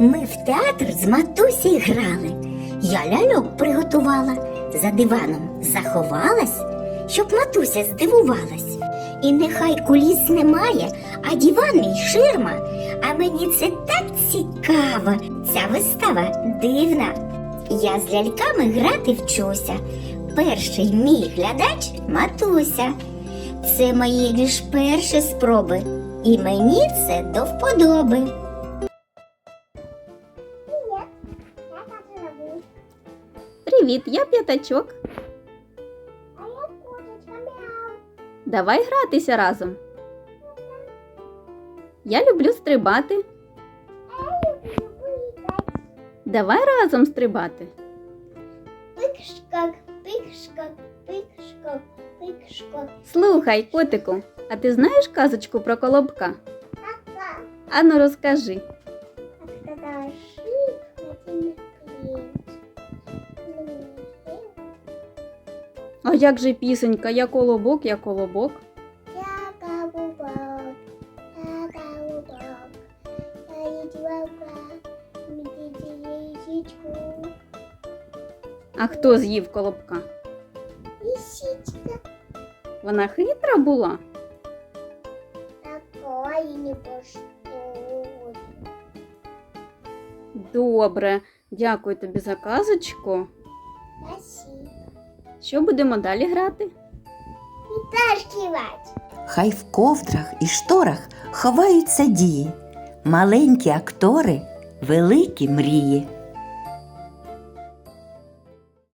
Ми в театр з матусі грали. Я ляльок приготувала, за диваном заховалась, щоб матуся здивувалась. І нехай куліс немає, а диван мій ширма. А мені це так цікаво. Ця вистава дивна. Я з ляльками грати вчуся. Перший мій глядач матуся. Це мої лиш перші спроби, і мені це до вподоби. Привіт, я п'ятачок. А я мяу. Давай гратися разом. Я люблю стрибати. А я люблю прыгать. Давай разом стрибати. Пик-шкак, пик-шкак, пик-шкак, пик-шкак. Слухай, котику, а ти знаєш казочку про колобка? Ану розкажи. А як же пісенька, я колобок, я колобок. Я голубок, я голубок. Я медведя яичку. А хто з'їв колобка? Лисичка Вона хитра була. такое не поштовь. Добре, дякую тобі за казочку. Спасибо. Що будемо далі грати? Хай в ковдрах і шторах ховаються дії, маленькі актори, великі мрії.